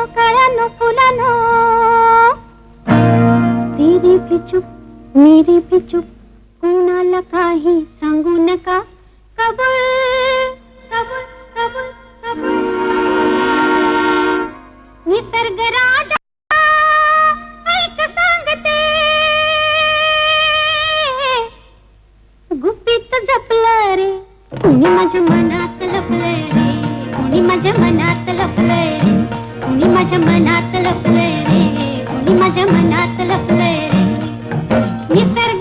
फुलानो कळ्यानो फुलानो तेरी भी चुप मेरी भी चुप कुणाला काही सांगू नका कबूल कबूल कबूल कबूल गुपित जपलं रे कुणी माझ्या मनात लपलंय रे कुणी माझ्या मनात लपलंय रे कुणी माझ्या मनात लपलंय रे? कुणी माझ्या मनात लपलंय रे? निसर्ग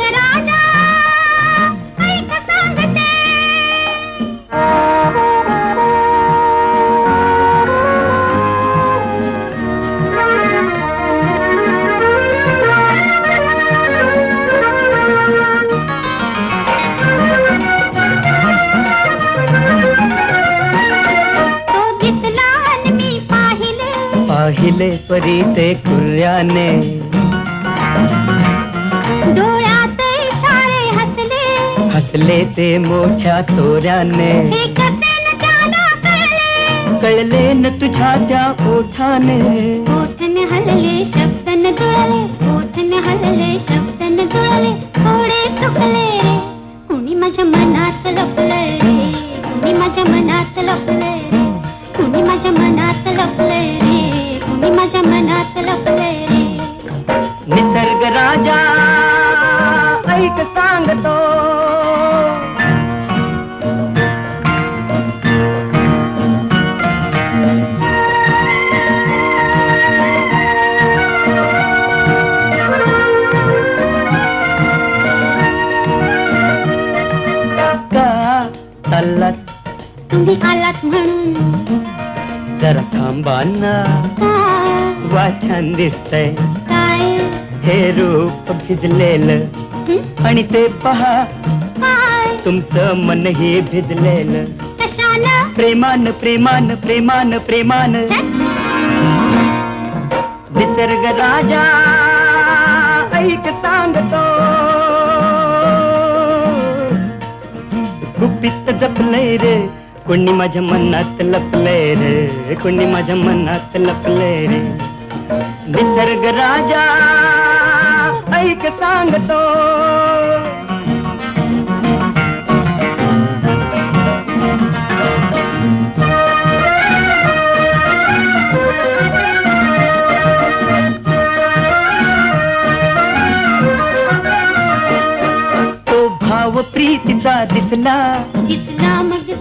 पाहिले परी ते कुर्याने डोळ्यात इशारे हसले. हसले ते मोठ्या तोऱ्याने. न कळले. न तुझ्या त्या ओठाने. ओठने हलले शब्दन जुळले. ओठने हलले शब्दन जुळले. थोडे चुकले कुणी माझ्या मनात लपलंय रे. कुणी माझ्या मनात लपलंय माझ्या मनात लपलंय रे निसर्ग राजा ऐक सांगतो। का चाललात तुम्ही आलात म्हणून। जरा थांबा ना। का वा छान दिसतंय. काय? हे रूप भिजलेलं? आणि ते पहा काय? तुमचं मनही भिजलेलं. कशानं? प्रेमान प्रेमान प्रेमान प्रेमान. निसर्ग राजा ऐक सांगतो. गुपित जपलंय रे कोणी माझ्या मनात लपलंय रे कोणी माझ्या मनात लपलंय रे. निसर्ग राजा ऐक सांगतो. तो भाव प्रीतीचा दिसला दिसला मग